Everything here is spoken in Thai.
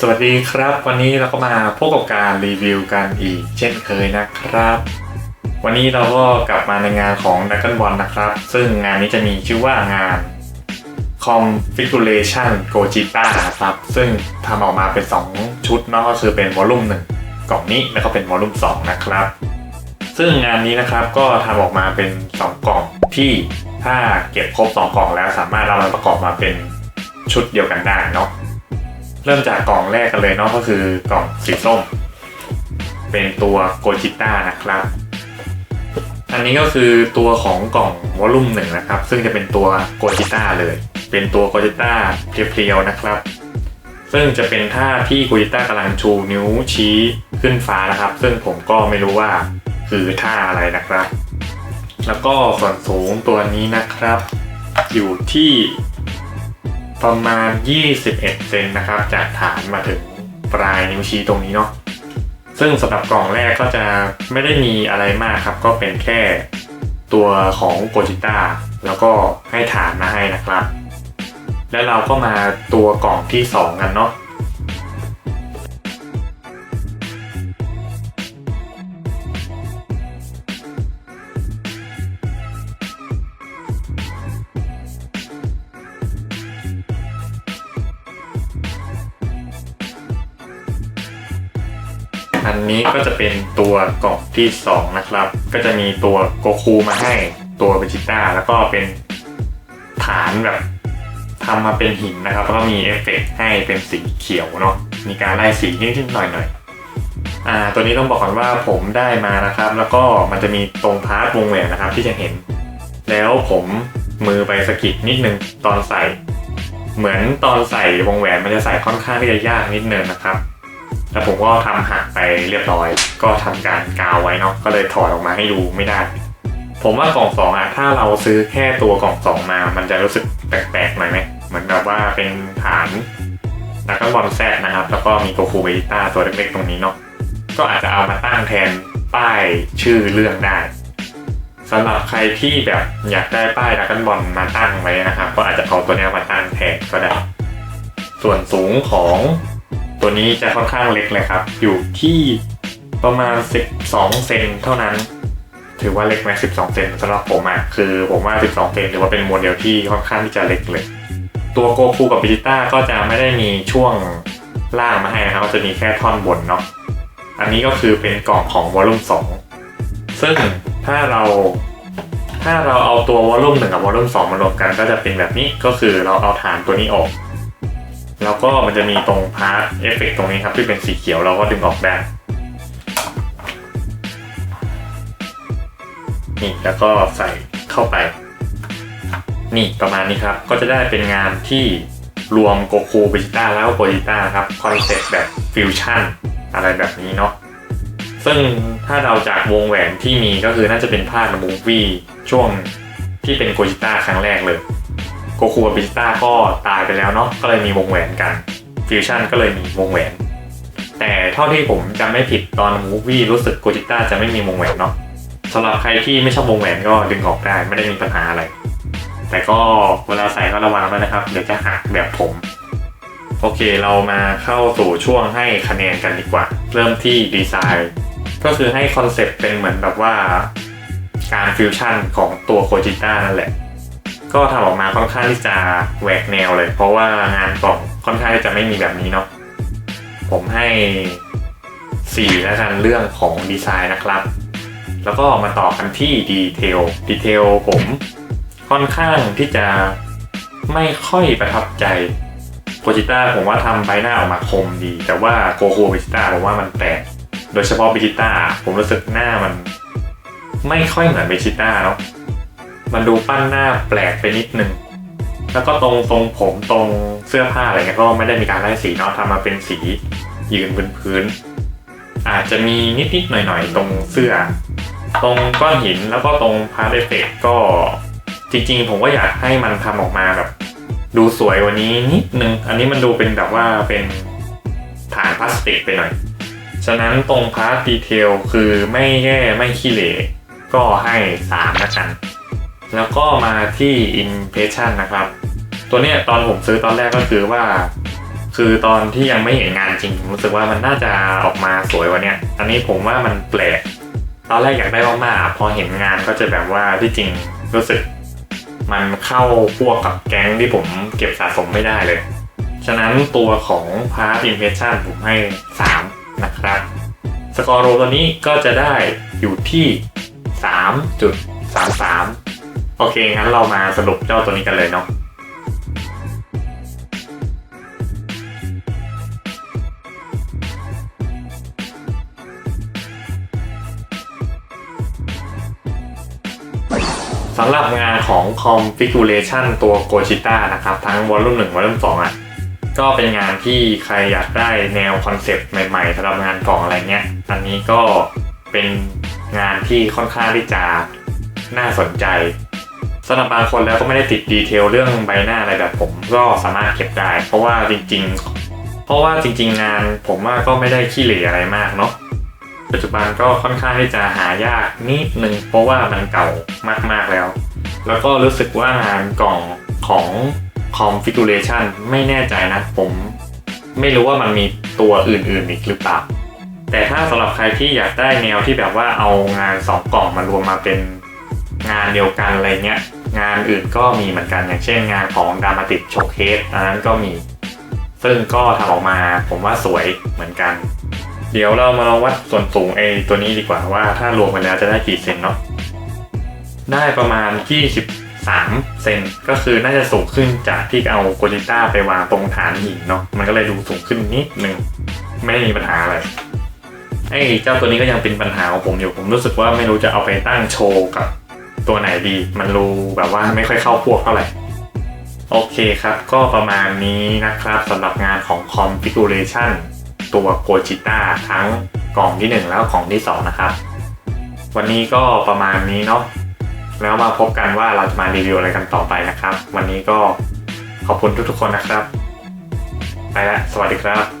สวัสดีครับ วันนี้เราก็มาพบกับการรีวิวกันอีกเช่นเคยนะครับ วันนี้เราก็กลับมาในงานของ Dragon Ball นะครับ ซึ่งงานนี้จะมีชื่อว่างาน Configuration Gogeta นะครับ ซึ่งทำออกมาเป็น 2 ชุดเนาะก็คือเป็นวอลลุ่ม1กล่องนี้แล้วก็เป็นวอลลุ่ม2นะครับ ซึ่งงานนี้นะครับก็ทำออกมาเป็น 2 กล่องที่ถ้าเก็บครบ 2 กล่องแล้วสามารถเอามาประกอบมาเป็นชุดเดียวกันได้เนาะ เริ่มจากกล่องแรกกันเลยเนาะก็คือกล่องสีส้ม เป็นตัวโกจิต้านะครับ อันนี้ก็คือตัวของกล่องวอลลุ่มหนึ่งนะครับ ซึ่งจะเป็นตัวโกจิต้าเลย เป็นตัวโกจิต้าเพียวๆนะครับ ซึ่งจะเป็นท่าที่โกจิต้ากำลังชูนิ้วชี้ขึ้นฟ้านะครับ ซึ่งผมก็ไม่รู้ว่าคือท่าอะไรนะครับ แล้วก็ส่วนสูงตัวนี้นะครับ อยู่ที่ ประมาณ 21 เซนนะครับ จากฐานมาถึงปลายนิ้วชี้ตรงนี้เนาะซึ่งสำหรับกล่องแรกก็จะไม่ได้มีอะไรมากครับ ก็เป็นแค่ตัวของโกจิต้าแล้วก็ให้ฐานมาให้นะครับ แล้วเราก็มาตัวกล่องที่ 2 กันเนาะ นนี้ก็จะเป็นตัวกล่องที่ 2 นะครับ ก็จะมีตัวโกคูมาให้ตัวเบจิต้าแล้วก็เป็นฐานแบบทำมาเป็นหินนะครับ แล้วก็มีเอฟเฟกต์ให้เป็นสีเขียวเนาะมีการไล่สีนิดๆหน่อยๆอ่า ตัวนี้ต้องบอกก่อนว่าผมได้มานะครับ แล้วก็มันจะมีตรงพาร์ทวงแหวนนะครับ ที่จะเห็น แล้วผมมือไปสกิดนิดนึงตอนใส่ เหมือนตอนใส่วงแหวนมันจะใส่ค่อนข้างที่จะยากนิดนึงนะครับ แล้วผมก็ทำหักไปเรียบร้อย ก็ทำการกาวไว้เนาะก็เลยถอดออกมาให้ดูไม่ได้ ผมว่ากล่องสองอะถ้าเราซื้อแค่ตัวกล่องสองมา มันจะรู้สึกแปลกๆหน่อยไหมเหมือนแบบว่าเป็นฐานนักบอลแซดนะครับ แล้วก็มีโกคูเบต้าตัวเล็กๆตรงนี้เนาะก็อาจจะเอามาตั้งแทนป้ายชื่อเรื่องได้สำหรับใครที่แบบอยากได้ป้ายดักกันบอลมาตั้งไว้นะครับ ก็อาจจะเอาตัวเนี้ยมาตั้งแทนก็ได้ ส่วนสูงของ ตัวนี้จะค่อนข้างเล็กเลยครับ อยู่ที่ประมาณ 12 เซนเท่านั้น ถือว่าเล็กไหม12 เซนสำหรับผมอะคือผมว่า 12 เซนถือว่าเป็นโมเดลที่ค่อนข้างที่จะเล็กเลย ตัวโกคูกับบิจิต้าก็จะไม่ได้มีช่วงล่างมาให้นะครับจะมีแค่ท่อนบนเนาะ อันนี้ก็คือเป็นกล่องของวอลลุ่ม2 ซึ่งถ้าเราถ้าเราเอาตัววอลลุ่มหนึ่งกับวอลลุ่มสองมารวมกันก็จะเป็นแบบนี้ก็คือเราเอาฐานตัวนี้ออก แล้วก็มันจะมีตรงพาร์ทเอฟเฟกตรงนี้ครับที่เป็นสีเขียวเราก็ดึงออกได้นี่แล้วก็ใส่เข้าไป นี่ประมาณนี้ครับ ก็จะได้เป็นงานที่รวมโกคูเบจิต้าแล้วโกจิต้าครับคอนเซ็ปต์แบบฟิวชั่นอะไรแบบนี้เนาะซึ่งถ้าเราจากวงแหวนที่มีก็คือน่าจะเป็นภาคมูฟวี่ช่วงที่เป็นโกจิต้าครั้งแรกเลย โกคูกับบิจิต้าก็ตายไปแล้วเนาะก็เลยมีวงแหวนกันฟิวชั่นก็เลยมีวงแหวน แต่เท่าที่ผมจำไม่ผิดตอนมูฟวี่รู้สึกโกจิต้าจะไม่มีวงแหวนเนาะสำหรับใครที่ไม่ชอบวงแหวนก็ดึงออกได้ไม่ได้มีปัญหาอะไร แต่ก็เวลาใส่ก็ระวังด้วยนะครับ เดี๋ยวจะหักแบบผม โอเคเรามาเข้าสู่ช่วงให้คะแนนกันดีกว่า เริ่มที่ดีไซน์ ก็คือให้คอนเซ็ปต์เป็นเหมือนแบบว่าการฟิวชั่นของตัวโคจิต้านั่นแหละ ก็ทำออกมาค่อนข้างที่จะแหวกแนวเลย เพราะว่างานกล่องค่อนข้างที่จะไม่มีแบบนี้เนาะผมให้4แล้วกันเรื่องของดีไซน์นะครับ แล้วก็มาต่อกันที่ดีเทลดีเทลผมค่อนข้างที่จะไม่ค่อยประทับใจโกจิต้าผมว่าทำใบหน้าออกมาคมดี แต่ว่าโกโคเบจิต้าผมว่ามันแปลกโดยเฉพาะเบจิต้าผมรู้สึกหน้ามัน ไม่ค่อยเหมือนเบจิต้าเนาะ มันดูปั้นหน้าแปลกไปนิดนึง แล้วก็ตรงตรงผมตรงเสื้อผ้าอะไรเงี้ยก็ไม่ได้มีการไล่สีเนาะทำมาเป็นสียืนบนพื้น อาจจะมีนิดนิดๆหน่อยหน่อยๆ ตรงเสื้อ ตรงก้อนหินแล้วก็ตรงพาร์ทเอฟเฟกก็จริงๆ ผมก็อยากให้มันทำออกมาแบบ ดูสวยว่านี้นิดนึง อันนี้มันดูเป็นแบบว่าเป็นฐานพลาสติกไปหน่อย ฉะนั้นตรงพาร์ทดีเทลคือไม่แย่ไม่ขี้เหร่ก็ให้3นะกัน แล้วก็มาที่ Impression นะครับ ตัวเนี้ยตอนผมซื้อตอนแรกก็คือว่า คือตอนที่ยังไม่เห็นงานจริงผมรู้สึกว่ามันน่าจะออกมาสวยกว่าเนี้ยอันนี้ผมว่ามันแปลกตอนแรกอยากได้มากๆพอเห็นงานก็จะแบบว่าที่จริงรู้สึก มันเข้าพวกกับแก๊งที่ผมเก็บสะสมไม่ได้เลย ฉะนั้นตัวของ Part Impression ผมให้ 3 นะครับ สกอร์โรตัวนี้ก็จะได้อยู่ที่ 3.33 โอเค งั้นเรามาสรุปเจ้าตัวนี้กันเลยเนาะสำหรับงานของ Configuration ตัว Gojita นะครับ ทั้งวอลลุ่ม1วอลลุ่ม2อะ ก็เป็นงานที่ใครอยากได้แนวคอนเซปต์ใหม่ๆสำหรับงานกล่องอะไรเงี้ย อันนี้ก็เป็นงานที่ค่อนข้างที่จะน่าสนใจ สำหรับบางคนแล้วก็ไม่ได้ติดดีเทลเรื่องใบหน้าอะไรแบบผม ก็สามารถเก็บได้ เพราะว่าจริง ๆ เพราะว่าจริง ๆ งานผมว่าก็ไม่ได้ขี้เหร่อะไรมากเนาะปัจจุบันก็ค่อนข้างที่จะหายากนิดนึงเพราะว่ามันเก่ามากๆแล้ว แล้วก็รู้สึกว่างานกล่องของ configuration ไม่แน่ใจนะผมไม่รู้ว่ามันมีตัวอื่นๆอีกหรือเปล่า แต่ถ้าสำหรับใครที่อยากได้แนวที่แบบว่าเอางานสองกล่องมารวมมาเป็นงานเดียวกันอะไรเงี้ย งานอื่นก็มีเหมือนกันอย่างเช่นงานของดามาติ s โชเคสอันนั้นก็มี ซึ่งก็ทำออกมาผมว่าสวยเหมือนกัน เดี๋ยวเรามาวัดส่วนสูงไอตัวนี้ดีกว่าว่าถ้ารวมกันแล้วจะได้กี่เซนเนาะได้ประมาณ 23 เซนก็คือน่าจะสูงขึ้นจากที่เอาโกจิต้าไปวางตรงฐานหินเนาะมันก็เลยดูสูงขึ้นนิดนึงไม่มีปัญหาอะไรไอ้เจ้าตัวนี้ก็ยังเป็นปัญหาของผมอยู่ผมรู้สึกว่าไม่รู้จะเอาไปตั้งโชว์กับ ตัวไหนดี มันรู้แบบว่าไม่ค่อยเข้าพวกเท่าไหร่ โอเคครับ ก็ประมาณนี้นะครับสำหรับงานของ Configuration ตัวโกจิต้าทั้งกล่องที่ 1 แล้วกล่องที่ 2 นะครับ วันนี้ก็ประมาณนี้เนาะแล้วมาพบกันว่าเราจะมารีวิวอะไรกันต่อไปนะครับ วันนี้ก็ขอบคุณทุกๆคนนะครับ ไปละสวัสดีครับ